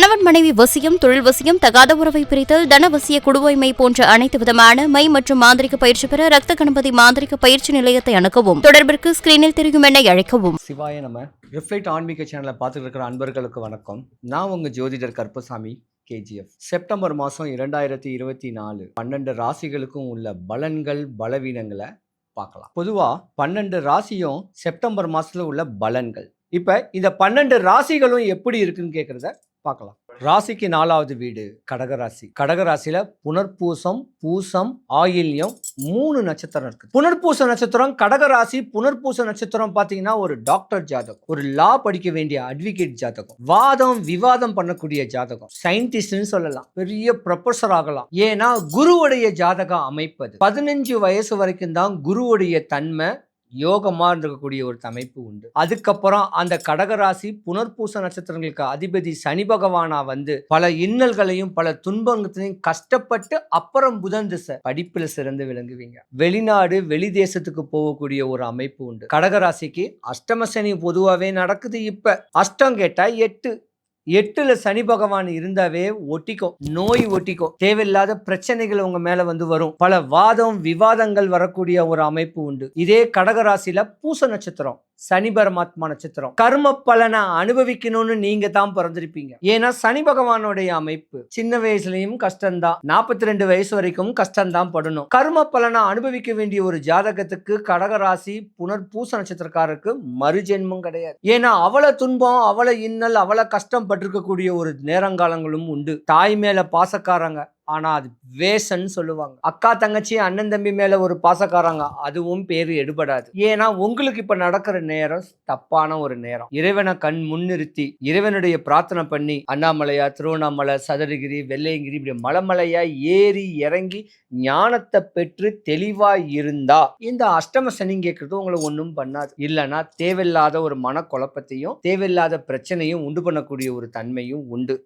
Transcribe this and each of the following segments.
கணவன் மனைவி வசியம் தொழில் வசியம் தகாத உறவை பிரித்தல் தனவசிய குடுவைமை போன்ற அனைத்து விதமான மை மற்றும் மாந்திரிக பயிற்சி பெற ரத்த கணபதி மாந்திரிக பயிற்சி நிலையத்தை அணுகவும். தொடர்பிற்கு ஸ்கிரீனில் தெரியும் என அழைக்கவும். சிவாய நம்ம ரிஃப்ளைட் ஆன்மீக சேனலை பார்த்துட்டு இருக்கிற அன்பர்களுக்கு வணக்கம். நான் உங்கள் ஜோதிடர் கருப்பசாமி கேஜிஎஃப் செப்டம்பர் மாதம் இரண்டாயிரத்தி இருபத்தி நாலு. பன்னெண்டு ராசிகளுக்கும் உள்ள பலன்கள் பலவீனங்களை பார்க்கலாம். பொதுவாக பன்னெண்டு ராசியும் செப்டம்பர் மாதத்தில் உள்ள பலன்கள். இப்போ இந்த பன்னெண்டு ராசிகளும் எப்படி இருக்குன்னு கேட்குறத பார்க்கலாம். ராசிக்கு நாலாவது வீடு கடகராசி. கடகராசியில புனர்பூசம் பூசம் ஆயில்யம் மூணு நட்சத்திரம் இருக்கு. புனர்பூச நட்சத்திரம் கடகராசி புனர்பூச நட்சத்திரம் பாத்தீங்கன்னா ஒரு டாக்டர் ஜாதகம். ஒரு லா படிக்க வேண்டிய அட்வொகேட் ஜாதகம். வாதம் விவாதம் பண்ணக்கூடிய ஜாதகம். சயின்டிஸ்ட்னு சொல்லலாம். பெரிய ப்ரொஃபஸர் ஆகலாம். ஏன்னா குருவுடைய ஜாதகம் அமைப்பது. பதினஞ்சு வயசு வரைக்கும் தான் குருவுடைய தன்மை யோகமாக இருக்கக்கூடிய ஒரு அமைப்பு உண்டு. அதுக்கப்புறம் அந்த கடகராசி புனர்பூச நட்சத்திரங்களுக்கு அதிபதி சனி பகவானா வந்து பல இன்னல்களையும் பல துன்பங்களையும் கஷ்டப்பட்டு அப்புறம் புதன் திசை படிப்பில் சிறந்து விளங்குவீங்க. வெளிநாடு வெளி தேசத்துக்கு போகக்கூடிய ஒரு அமைப்பு உண்டு. கடகராசிக்கு அஷ்டம சனி பொதுவாகவே நடக்குது இப்ப. அஷ்டம் கேட்டா எட்டு. எட்டுல சனி பகவான் இருந்தாவே ஒட்டிக்கும் நோய் ஒட்டிக்கும். தேவையில்லாத பிரச்சனைகள் உங்க மேல வந்து வரும். பல வாதம் விவாதங்கள் வரக்கூடிய ஒரு அமைப்பு உண்டு. இதே கடகராசியில பூச நட்சத்திரம். சனி பரமாத்மா நட்சத்திரம். கர்ம பலனை அனுபவிக்கணும்னு நீங்க தான் பிறந்திருப்பீங்க. ஏன்னா சனி பகவானுடைய அமைப்பு சின்ன வயசுலயும் கஷ்டம்தான். நாற்பத்தி ரெண்டு வயசு வரைக்கும் கஷ்டம்தான் படணும். கர்ம பலனை அனுபவிக்க வேண்டிய ஒரு ஜாதகத்துக்கு கடகராசி புனர் பூச நட்சத்திரக்காரருக்கு மறுஜென்மம் கிடையாது. ஏன்னா அவள துன்பம் அவள இன்னல் அவள கஷ்டம் பட்டிருக்கக்கூடிய ஒரு நேரங்காலங்களும் உண்டு. தாய் மேல பாசக்காரங்க ஆனா அது வேஷன்னு சொல்லுவாங்க. அக்கா தங்கச்சி அண்ணன் தம்பி மேல ஒரு பாசக்காரங்க அதுவும் பேரு எடுபடாது. ஏன்னா உங்களுக்கு இப்ப நடக்கிற நேரம் தப்பான ஒரு நேரம். இறைவனை கண் முன்னிறுத்தி இறைவனுடைய பிரார்த்தனை பண்ணி அண்ணாமலையா திருவண்ணாமலை சதுரகிரி வெள்ளையங்கிரி இப்படி மலைமலையா ஏறி இறங்கி ஞானத்தை பெற்று தெளிவா இருந்தா இந்த அஷ்டம சனி கேட்கறது உங்களை ஒன்றும் பண்ணாது. இல்லைன்னா தேவையில்லாத ஒரு மனக்குழப்பத்தையும் தேவையில்லாத பிரச்சனையும் உண்டு பண்ணக்கூடிய ஒரு தன்மையும் உண்டு.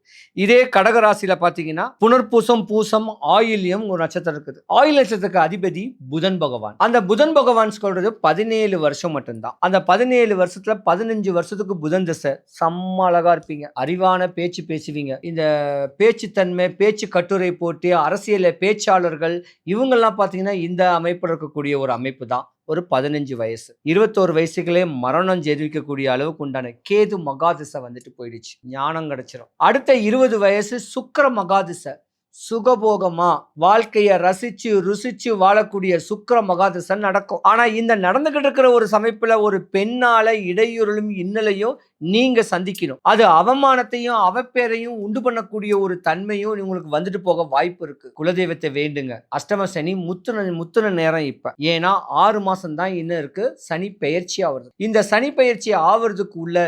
இதே கடகராசியில பாத்தீங்கன்னா புனர்பூசம் பூசம் ஆயில்யம் ஒரு நட்சத்திரம் இருக்குது. ஆயில் நட்சத்திரத்துக்கு அதிபதி புதன் பகவான். அந்த புதன் பகவான் சொல்றது பதினேழு வருஷம் மட்டும்தான். அந்த பதினேழு வருஷத்துல பதினஞ்சு வருஷத்துக்கு புதன் திசை. செம்ம அழகா இருப்பீங்க. அறிவான பேச்சு பேசுவீங்க. இந்த பேச்சுத்தன்மை பேச்சு கட்டுரை போட்டி அரசியல பேச்சாளர்கள் இவங்கெல்லாம் பார்த்தீங்கன்னா இந்த அமைப்பில் இருக்கக்கூடிய ஒரு அமைப்பு தான். ஒரு பதினஞ்சு வயசு. இருபத்தோரு வயசுகளே மரணம் ஜெயிக்கக்கூடிய அளவுக்கு உண்டான கேது மகாதிசை வந்துட்டு போயிடுச்சு. ஞானம் கிடைச்சிடும் அடுத்த இருபது வயசு சுக்கர மகாதிசை. சுகபோகமா? வாழ்க்கைய ரசிச்சு ருசிச்சு வாழக்கூடிய சுக்கர மகாதிசன் நடக்கும். ஆனா இந்த நடந்துகிட்டு இருக்கிற ஒரு சமைப்புல ஒரு பெண்ணால இடையூறலும் இன்னலையும் நீங்க சந்திக்கணும். அது அவமானத்தையும் அவப்பேரையும் உண்டு பண்ணக்கூடிய ஒரு தன்மையும் உங்களுக்கு வந்துட்டு போக வாய்ப்பு இருக்கு. குலதெய்வத்தை வேண்டுங்க. அஷ்டம சனி முத்துன முத்துன நேரம் இப்ப. ஏன்னா ஆறு மாசம் தான் இன்னும் இருக்கு. சனி பெயர்ச்சி ஆகுறது இந்த சனி பெயர்ச்சி ஆவறதுக்கு உள்ள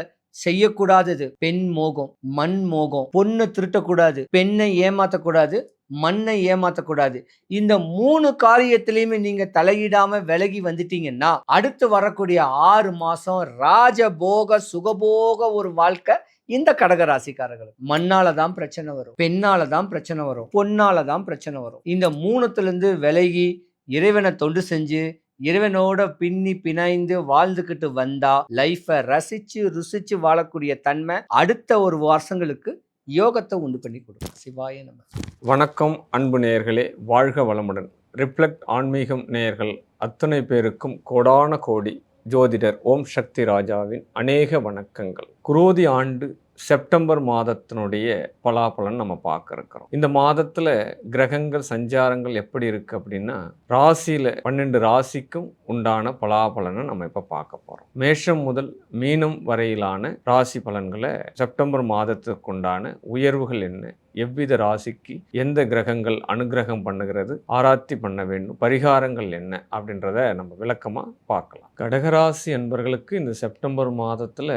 செய்யக்கூடாதது. பெண் மோகம் மண் மோகம். பொண்ணை திருட்டக்கூடாது பெண்ணை ஏமாத்தக்கூடாது மண்ணை ஏமாத்தக்கூடாது. இந்த மூணு காரியத்திலையுமே நீங்க தலையிடாம விலகி வந்துட்டீங்கன்னா அடுத்து வரக்கூடிய ஆறு மாசம் ராஜபோக சுகபோக ஒரு வாழ்க்கை இந்த கடகராசிக்காரர்கள் மண்ணால தான் பிரச்சனை வரும் பெண்ணால தான் பிரச்சனை வரும் பொண்ணால தான் பிரச்சனை வரும். இந்த மூணுத்துல இருந்து விலகி இறைவனை தொண்டு செஞ்சு இறைவனோட பின்னி பிணைந்து வாழ்ந்துக்கிட்டு வந்தா லைஃபை ரசிச்சு ருசிச்சு வாழக்கூடிய தன்மை அடுத்த ஒரு வருஷங்களுக்கு யோகத்தை உண்டு பண்ணி கொடுக்கும். சிவாய நம்ம வணக்கம் அன்பு நேயர்களே. வாழ்க வளமுடன். ரிஃப்ளெக்ட் ஆன்மீகம் நேயர்கள் அத்தனை பேருக்கும் கோடான கோடி ஜோதிடர் ஓம் சக்தி ராஜாவின் அநேக வணக்கங்கள். குரோதி ஆண்டு செப்டம்பர் மாதத்தினுடைய பலாபலன் நம்ம பார்க்க இருக்கிறோம் இந்த மாதத்தில் கிரகங்கள் சஞ்சாரங்கள் எப்படி இருக்கு அப்படின்னா ராசியில் பன்னெண்டு ராசிக்கும் உண்டான பலாபலனை நம்ம இப்போ பார்க்க போகிறோம் மேஷம் முதல் மீனம் வரையிலான ராசி பலன்களை செப்டம்பர் மாதத்துக்கு உண்டான உயர்வுகள் என்ன? எவ்வித ராசிக்கு எந்த கிரகங்கள் அனுகிரகம் பண்ணுகிறது ஆராய்ச்சி பண்ண வேண்டும் பரிகாரங்கள் என்ன அப்படின்றத நம்ம விளக்கமாக பார்க்கலாம். கடகராசி என்பர்களுக்கு இந்த செப்டம்பர் மாதத்தில்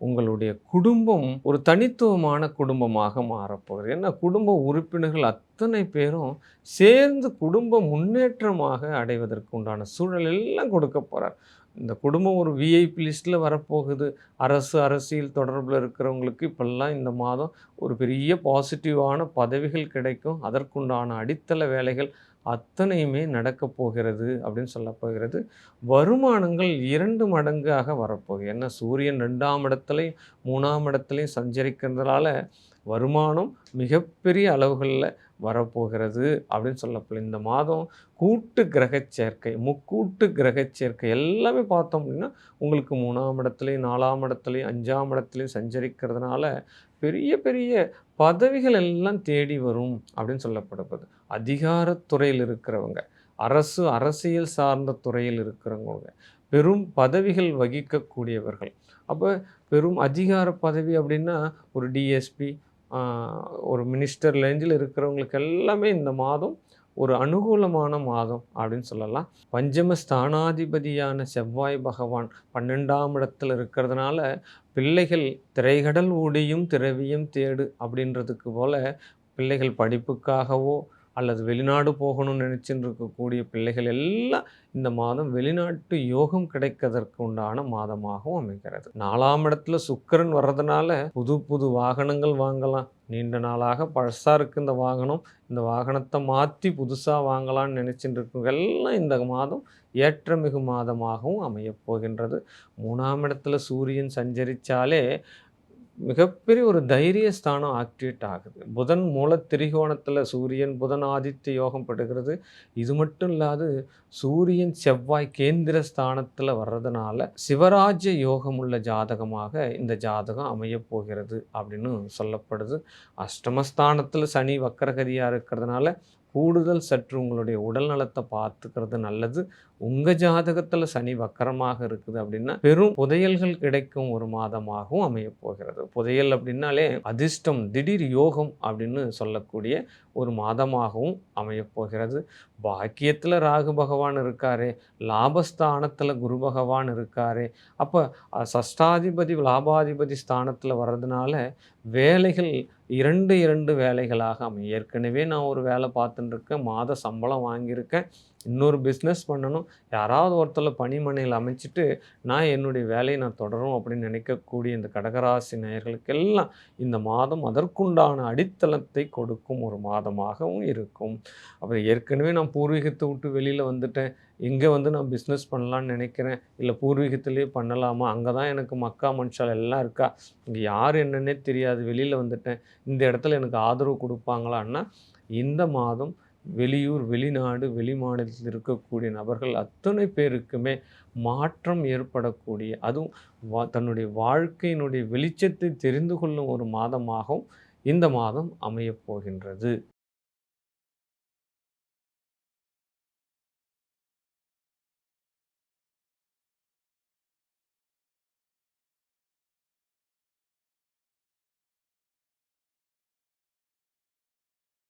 உங்களுடைய குடும்பம் ஒரு தனித்துவமான குடும்பமாக மாறப்போகிறது ஏன்னா குடும்ப உறுப்பினர்கள் அத்தனை பேரும் சேர்ந்து குடும்ப முன்னேற்றமாக அடைவதற்கு உண்டான சூழல் எல்லாம் கொடுக்க போகிறார் இந்த குடும்பம் ஒரு விஐபி லிஸ்ட்டில் வரப்போகுது. அரசு அரசியல் தொடர்பில் இருக்கிறவங்களுக்கு இப்பெல்லாம் இந்த மாதம் ஒரு பெரிய பாசிட்டிவான பதவிகள் கிடைக்கும். அதற்குண்டான அடித்தள வேலைகள் அத்தனையுமே நடக்கப் போகிறது அப்படின்னு சொல்லப்போகிறது வருமானங்கள் இரண்டு மடங்காக வரப்போகுது. ஏன்னா சூரியன் ரெண்டாம் இடத்துலையும் மூணாம் இடத்துலையும் சஞ்சரிக்கிறதுனால வருமானம் மிகப்பெரிய அளவுகளில் வரப்போகிறது அப்படின்னு சொல்லப்படும் இந்த மாதம் கூட்டு கிரகச் சேர்க்கை முக்கூட்டு கிரகச் சேர்க்கை எல்லாமே பார்த்தோம் அப்படின்னா உங்களுக்கு மூணாம் இடத்துலையும் நாலாம் இடத்துலையும் அஞ்சாம் இடத்துலையும் சஞ்சரிக்கிறதுனால பெரிய பெரிய பதவிகள் எல்லாம் தேடி வரும் அப்படின்னு சொல்லப்படுவது அதிகாரத்துறையில் இருக்கிறவங்க அரசு அரசியல் சார்ந்த துறையில் இருக்கிறவங்க பெரும் பதவிகள் வகிக்கக்கூடியவர்கள். அப்போ பெரும் அதிகார பதவி அப்படின்னா ஒரு டிஎஸ்பி ஒரு மினிஸ்டர் ரேஞ்சில் இருக்கிறவங்களுக்கு எல்லாமே இந்த மாதம் ஒரு அனுகூலமான மாதம் அப்படின்னு சொல்லலாம். பஞ்சம ஸ்தானாதிபதியான செவ்வாய் பகவான் பன்னெண்டாம் இடத்துல இருக்கிறதுனால பிள்ளைகள் திரைகடல் ஊடியும் திரவியும் தேடு அப்படின்றதுக்கு போல பிள்ளைகள் படிப்புக்காகவோ அல்லது வெளிநாடு போகணும்னு நினச்சிட்டு இருக்கக்கூடிய பிள்ளைகள் எல்லாம் இந்த மாதம் வெளிநாட்டு யோகம் கிடைக்கிறதற்கு உண்டான மாதமாகவும் அமைகிறது. நாலாம் இடத்துல சுக்கிரன் வர்றதுனால புது புது வாகனங்கள் வாங்கலாம். நீண்ட நாளாக பழசாக இருக்குது இந்த வாகனம். இந்த வாகனத்தை மாற்றி புதுசாக வாங்கலாம்னு நினச்சிட்டு இருக்கவங்க எல்லாம் இந்த மாதம் ஏற்றமிகு மாதமாகவும் அமையப் போகின்றது. மூணாம் இடத்துல சூரியன் சஞ்சரித்தாலே மிகப்பெரிய ஒரு தைரிய ஸ்தானம் ஆக்டிவேட் ஆகுது. புதன் மூல திரிகோணத்தில் சூரியன் புதன் ஆதித்ய யோகம் படுகிறது. இது மட்டும் இல்லாது சூரியன் செவ்வாய் கேந்திர ஸ்தானத்தில் வர்றதுனால சிவராஜ்ய யோகம் உள்ள ஜாதகமாக இந்த ஜாதகம் அமையப் போகிறது அப்படின்னு சொல்லப்படுது. அஷ்டமஸ்தானத்தில் சனி வக்கரகதியாக இருக்கிறதுனால கூடுதல் சற்று உங்களுடைய உடல் நலத்தை பார்த்துக்கிறது நல்லது. உங்கள் ஜாதகத்தில் சனி வக்கரமாக இருக்குது அப்படின்னா பெரும் புதையல்கள் கிடைக்கும் ஒரு மாதமாகவும் அமையப்போகிறது புதையல் அப்படின்னாலே அதிர்ஷ்டம் திடீர் யோகம் அப்படின்னு சொல்லக்கூடிய ஒரு மாதமாகவும் அமையப்போகிறது பாக்கியத்தில் ராகு பகவான் இருக்காரே லாபஸ்தானத்தில் குரு பகவான் இருக்காரே. அப்போ சஷ்டாதிபதி லாபாதிபதி ஸ்தானத்தில் வர்றதுனால வேலைகள் இரண்டு இரண்டு வேலைகளாக அமையும். ஏற்கனவே நான் ஒரு வேலை பார்த்துட்டுருக்கேன் மாத சம்பளம் வாங்கியிருக்கேன். இன்னொரு பிஸ்னஸ் பண்ணணும். யாராவது ஒருத்தர் பணிமனையில் அமைச்சிட்டு நான் என்னுடைய வேலையை நான் தொடரும் அப்படின்னு நினைக்கக்கூடிய இந்த கடகராசி நேயர்களுக்கெல்லாம் இந்த மாதம் அதற்குண்டான அடித்தளத்தை கொடுக்கும் ஒரு மாதமாகவும் இருக்கும். அப்புறம் ஏற்கனவே நான் பூர்வீகத்தை விட்டு வெளியில் வந்துட்டேன். இங்கே வந்து நான் பிஸ்னஸ் பண்ணலான்னு நினைக்கிறேன்? இல்லை பூர்வீகத்திலே பண்ணலாமா? அங்கே தான் எனக்கு மக்கா மனுஷால் எல்லாம் இருக்கா? இங்கே யார் என்னன்னே தெரியாது. வெளியில் வந்துட்டேன். இந்த இடத்துல எனக்கு ஆதரவு கொடுப்பாங்களான்னா இந்த மாதம் வெளியூர் வெளிநாடு வெளிமாநிலத்தில் இருக்கக்கூடிய நபர்கள் அத்தனை பேருக்குமே மாற்றம் ஏற்படக்கூடிய அதுவும் வா தன்னுடைய வாழ்க்கையினுடைய வெளிச்சத்தை தெரிந்து கொள்ளும் ஒரு மாதமாகவும் இந்த மாதம் அமையப் போகின்றது.